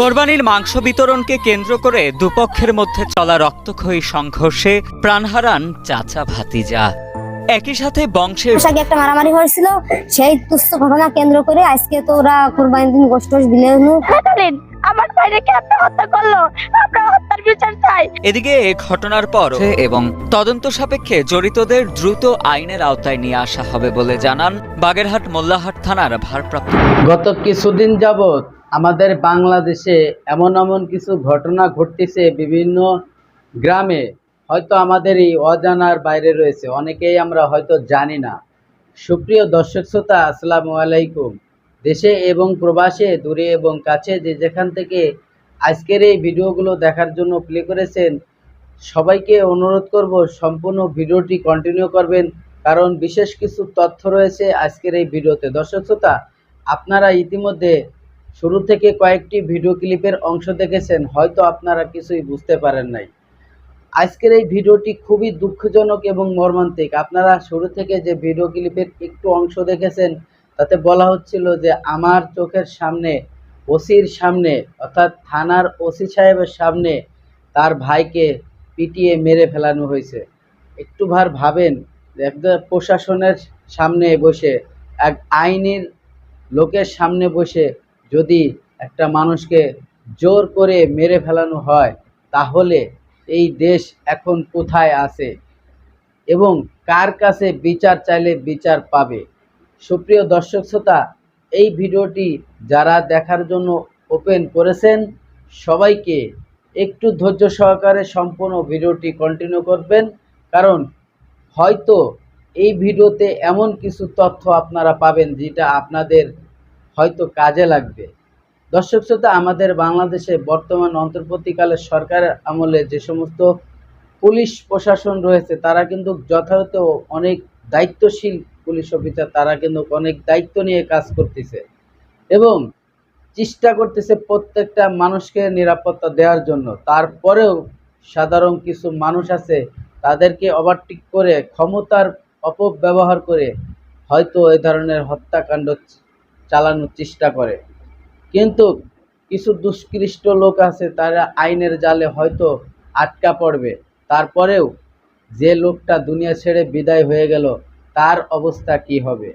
কোরবানির মাংস বিতরণকে কেন্দ্র করে দুপক্ষের মধ্যে চলা রক্তক্ষয়ী সংঘর্ষে প্রাণ হারান চাচা ভাতিজা। একই সাথে বংশের আগে একটা মারামারি হয়েছিল সেই তুচ্ছ ঘটনা কেন্দ্র করে আজকে তো ওরা কোরবানির দিন গোষ্ঠ কাতালিন আমার ভাইকে আপনি হত্যা করল? আমরা হত্যার বিচার চাই। এদিকে এ ঘটনার পর এবং তদন্ত সাপেক্ষে জড়িতদের দ্রুত আইনের আওতায় নিয়ে আসা হবে বলে জানান বাগেরহাট মোল্লাহাট থানার ভারপ্রাপ্ত গত কিছুদিন যাবৎ আমাদের বাংলাদেশে এমন এমন কিছু ঘটনা ঘটতেছে বিভিন্ন গ্রামে, হয়তো আমাদের এই অজানার বাইরে রয়েছে, অনেকেই আমরা হয়তো জানি না। সুপ্রিয় দর্শক শ্রোতা, আসসালামু আলাইকুম। দেশে এবং প্রবাসে, দূরে এবং কাছে যে যেখান থেকে আজকের এই ভিডিওগুলো দেখার জন্য প্লে করেছেন, সবাইকে অনুরোধ করব সম্পূর্ণ ভিডিওটি কন্টিনিউ করবেন, কারণ বিশেষ কিছু তথ্য রয়েছে আজকের এই ভিডিওতে। দর্শক শ্রোতা, আপনারা ইতিমধ্যে শুরু থেকে কয়েকটি ভিডিও ক্লিপের অংশ দেখেছেন, হয়তো আপনারা কিছুই বুঝতে পারেন নাই। আজকের এই ভিডিওটি খুবই দুঃখজনক এবং মর্মান্তিক। আপনারা শুরু থেকে যে ভিডিও ক্লিপের একটু অংশ দেখেছেন, তাতে বলা হচ্ছিল যে আমার চোখের সামনে, ওসির সামনে, অর্থাৎ থানার ওসি সাহেবের সামনে তার ভাইকে পিটিয়ে মেরে ফেলানো হয়েছে। একটু ভার ভাবেন প্রশাসনের সামনে বসে, এক আইনের লোকের সামনে বসে যদি একটা মানুষকে জোর করে মেরে ফেলানো হয়, তাহলে এই দেশ এখন কোথায় আছে এবং কার কাছে বিচার চাইলে বিচার পাবে? সুপ্রিয় দর্শক শ্রোতা, এই ভিডিওটি যারা দেখার জন্য ওপেন করেছেন, সবাইকে একটু ধৈর্য সহকারে সম্পূর্ণ ভিডিওটি কন্টিনিউ করবেন। কারণ হয়তো এই ভিডিওতে এমন কিছু তথ্য আপনারা পাবেন যেটা আপনাদের হয়তো কাজে লাগবে। দর্শক শ্রোতা, আমাদের বাংলাদেশে বর্তমান অন্তর্বর্তীকালে সরকারের আমলে যে সমস্ত পুলিশ প্রশাসন রয়েছে, তারা কিন্তু যথাযথ অনেক দায়িত্বশীল পুলিশ অফিসার, তারা কিন্তু অনেক দায়িত্ব নিয়ে কাজ করতেছে এবং চেষ্টা করতেছে প্রত্যেকটা মানুষকে নিরাপত্তা দেওয়ার জন্য। তারপরেও সাধারণ কিছু মানুষ আছে, তাদেরকে ওভারটেক করে, ক্ষমতার অপব্যবহার করে হয়তো এ ধরনের হত্যাকাণ্ড চালানোর চেষ্টা করে। কিন্তু কিছু দুষ্কৃষ্ট লোক আছে, তারা আইনের জালে হয়তো আটকা পড়বে। তারপরেও যে লোকটা দুনিয়া ছেড়ে বিদায় হয়ে গেল, তার অবস্থা কি হবে?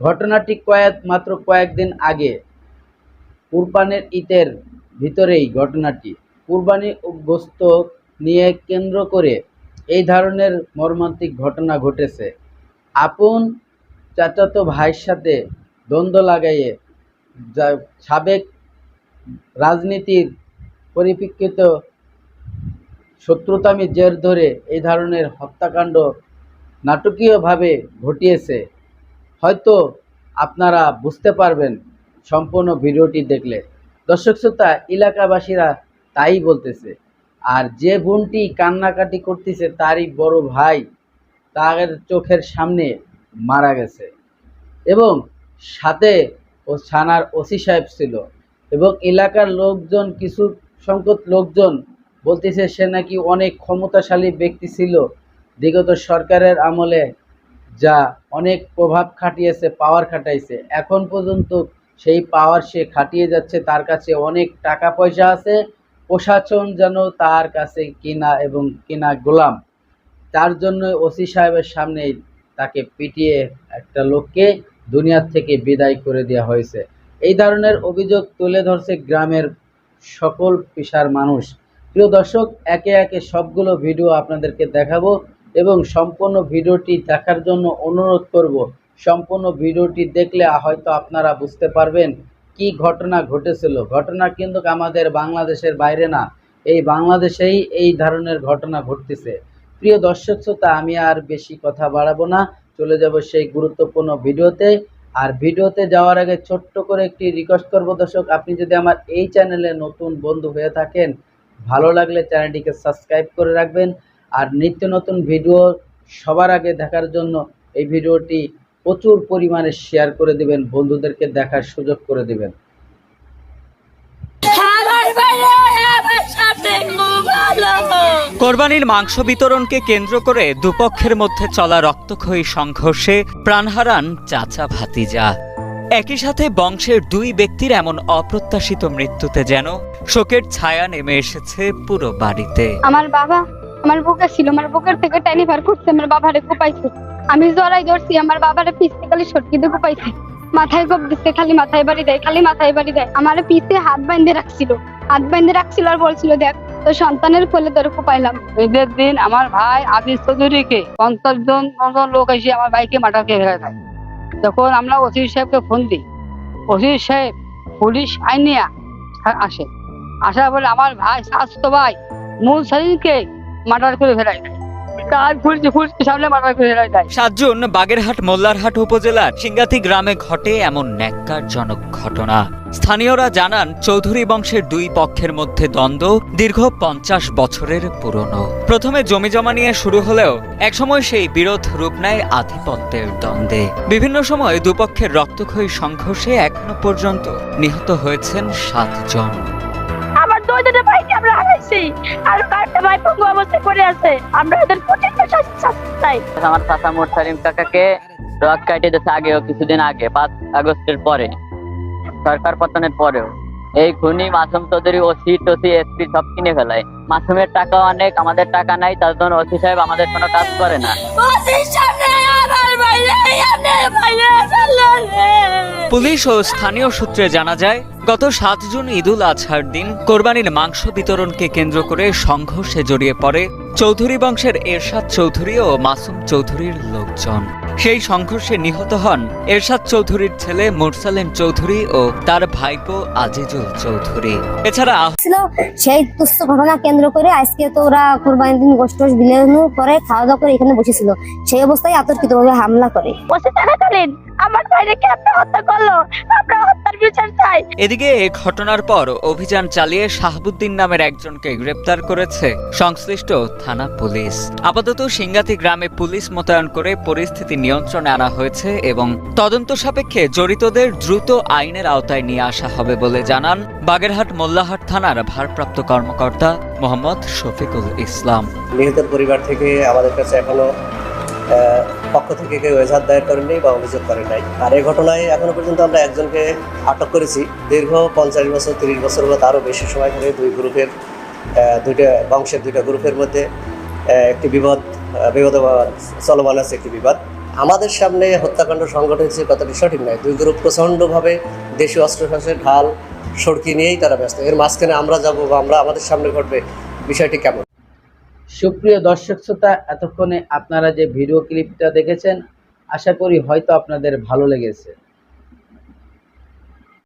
ঘটনাটি কয়েক, মাত্র কয়েকদিন আগে কুরবানের ঈদের ভিতরেই ঘটনাটি। কুরবানি গোস্ত নিয়ে কেন্দ্র করে এই ধরনের মর্মান্তিক ঘটনা ঘটেছে। আপন চাচাতো ভাইয়ের সাথে দ্বন্দ্ব লাগাইয়ে যা সাবেক রাজনীতির পরিপ্রেক্ষিত শত্রুতামি জের ধরে এই ধরনের হত্যাকাণ্ড নাটকীয়ভাবে ঘটিয়েছে। হয়তো আপনারা বুঝতে পারবেন সম্পূর্ণ ভিডিওটি দেখলে। দর্শক শ্রোতা, এলাকাবাসীরা তাই বলতেছে, আর যে বোনটি কান্নাকাটি করতেছে তারই বড় ভাই তার চোখের সামনে মারা গেছে। এবং সাথে ও থানার ওসি সাহেব ছিল এবং এলাকার লোকজন, কিছু সংখ্যক লোকজন বলতেছে সে নাকি অনেক ক্ষমতাশালী ব্যক্তি ছিল। বিগত সরকারের আমলে যা অনেক প্রভাব খাটিয়েছে পাওয়ার খাটাইছে। এখন পর্যন্ত সেই পাওয়ার সে খাটিয়ে যাচ্ছে, তার কাছে অনেক টাকা পয়সা আছে, প্রশাসন যেন তার কাছে কিনা এবং কিনা গোলাম। তার জন্য ওসি সাহেবের সামনেই তাকে পিটিয়ে একটা লোককে দুনিয়ার থেকে বিদায় করে দেওয়া হয়েছে। এই ধরনের অভিযোগ তুলে ধরছে গ্রামের সকল পেশার মানুষ। প্রিয় দর্শক, একে একে সবগুলো ভিডিও আপনাদেরকে দেখাবো এবং সম্পূর্ণ ভিডিওটি দেখার জন্য অনুরোধ করব। সম্পূর্ণ ভিডিওটি দেখলে হয়তো আপনারা বুঝতে পারবেন কি ঘটনা ঘটেছিল। ঘটনা কিন্তু আমাদের বাংলাদেশের বাইরে না। এই বাংলাদেশেই এই ধরনের ঘটনা ঘটতেছে। প্রিয় দর্শক, শ্রোতা, আমি আর বেশি কথা বাড়াবো না। চলে যাব সেই গুরুত্বপূর্ণ ভিডিওতে। আর ভিডিওতে যাওয়ার আগে ছোট্ট করে একটি রিকোয়েস্ট করব দর্শক, আপনি যদি আমার এই চ্যানেলে নতুন বন্ধু হয়ে থাকেন, ভালো লাগলে চ্যানেলটিকে সাবস্ক্রাইব করে রাখবেন। আর নিত্য নতুন ভিডিও সবার আগে দেখার জন্য এই ভিডিওটি প্রচুর পরিমাণে শেয়ার করে দিবেন, বন্ধুদেরকে দেখার সুযোগ করে দিবেন। কোরবানির মাংস বিতরণকে কেন্দ্র করে দুপক্ষের মধ্যে চলা রক্তক্ষয়ী সংঘর্ষে প্রাণ হারান চাচা ভাতিজা। একই সাথে বংশের দুই ব্যক্তির এমন অপ্রত্যাশিত মৃত্যুতে যেন শোকের ছায়া নেমে এসেছে পুরো বাড়িতে। আমার বাবা আমার বুকে ছিল আমার বুকের থেকে টাইনি বার করছে আমার বাবারে কোপাইছে। আমি জড়াই ধরছি আমার বাবারে পিছতে খালি সটকিতে কোপাইছে। মাথায় খালি মাথায় বাড়ি দেয়, খালি মাথায় বাড়ি দেয়। আমার পিছে হাত বাইন্ধে রাখছিল। হাত বাইন্ধে রাখছিল আর বলছিল, দেখ, তোর সন্তানের কোলে তোর কোপাইলাম। ঈদের দিন আমার ভাই আদিস চৌধুরীকে পঞ্চাশ জন লোক এসে আমার ভাইকে মাটার খেয়ে ফেলে তখন আমরা ওসি সাহেবকে ফোন দিই, ওসি সাহেব পুলিশ আইনিয়া আসে। আসার পরে আমার ভাই স্বাস্থ্য ভাই মূল শরীরকে মার্ডার করে ফেলায়। দেয় তার ফুলছে ফুলছে সামনে মার্ডার করে দেয় সাত বাগেরহাট, মোল্লারহাট উপজেলার সিঙ্গাতি গ্রামে ঘটে এমন ন্যাক্কারজনক ঘটনা। স্থানীয়রা জানান, চৌধুরী বংশের দুই পক্ষের মধ্যে দ্বন্দ্ব দীর্ঘ পঞ্চাশ বছরের পুরনো। প্রথমে জমি জমা নিয়ে শুরু হলেও একসময় সেই বিরোধ রূপ নেয় আধিপত্যের দ্বন্দ্বে। বিভিন্ন সময় দুপক্ষের রক্তক্ষয়ী সংঘর্ষে এখনও পর্যন্ত নিহত হয়েছেন সাতজন। ভাইকে আমরা হারাইছি। আর কারটা ভাই পঙ্গু অবস্থায় পড়ে আছে। আমরা প্রত্যেকটা শাস্তি চাই। আমার চাচা মোরসালিম কাকাকে রক কাটে দিয়েছে আগেও কিছুদিন আগে পাঁচ আগস্টের পরে। সরকার পতনের পরেও। এই খুনি মাসুম চৌধুরী ওসি টসি এসপি সব কিনে ফেলায়। মাসুমের টাকা অনেক আমাদের টাকা নাই তার জন্য ওসি সাহেব আমাদের কোনো কাজ করে না। পুলিশ ও স্থানীয় সূত্রে জানা যায়, গত সাত জুন ঈদুল আজহার দিন কোরবানির মাংস বিতরণকে কেন্দ্র করে সংঘর্ষে জড়িয়ে পড়ে চৌধুরী বংশের এরশাদ চৌধুরী ও মাসুম চৌধুরীর লোকজন। সেই সংঘর্ষে নিহত হন এরশাদ চৌধুরীর ছেলে মুরসালেম চৌধুরী ও তার ভাইপো আজিজুল চৌধুরী। এছাড়া ছিল সেই তুচ্ছ ঘটনা কেন্দ্র করে আজকে তো ওরা কোরবানির দিন গোষ্ঠ বিলানোর পরে খাওয়া দাওয়া করে এখানে বসেছিল। সেই অবস্থায় আতর্কিতভাবে হামলা করে। বসে থাকাকালীন আমার ভাইরে কেমনে হত্যা করল? আমরা হত্যার বিচার এদিকে এ ঘটনার পর অভিযান চালিয়ে শাহাবুদ্দিন নামের একজনকে গ্রেপ্তার করেছে সংশ্লিষ্ট থানা পুলিশ। আপাতত সিঙ্গাতি গ্রামে পুলিশ মোতায়েন করে পরিস্থিতি নিয়ন্ত্রণে আনা হয়েছে এবং তদন্ত সাপেক্ষে জড়িতদের দ্রুত আইনের আওতায় নিয়ে আসা হবে বলে জানান বাগেরহাট মোল্লাহাট থানার ভারপ্রাপ্ত কর্মকর্তা মোহাম্মদ শফিকুল ইসলাম। নিহতের পরিবার থেকে আমাদের কাছে এখনও পক্ষ থেকে কেউ এজাহার দায়ের করেনি বা অভিযোগ করেন নাই। আর এই ঘটনায় এখনও পর্যন্ত আমরা একজনকে আটক করেছি। দীর্ঘ পঞ্চাশ বছর, তিরিশ বছর বা তারও বেশি সময় ধরে দুই গ্রুপের দুইটা বংশের দুইটা গ্রুপের মধ্যে একটি বিবাদ বিবাদ চলমান আছে একটি বিবাদ। আমাদের সামনে হত্যাকাণ্ড সংঘটন হয়েছে কতটি সঠিক নয়। দুই গ্রুপ প্রচণ্ডভাবে দেশীয় অস্ত্রশস্ত্রের ঢাল, সড়কি নিয়েই তারা ব্যস্ত। এর মাঝখানে আমরা যাব বা আমরা আমাদের সামনে ঘটবে, বিষয়টি কেমন? সুপ্রিয় দর্শক শ্রোতা, এতক্ষণে আপনারা যে ভিডিও ক্লিপটা দেখেছেন, আশা করি হয়তো আপনাদের ভালো লেগেছে।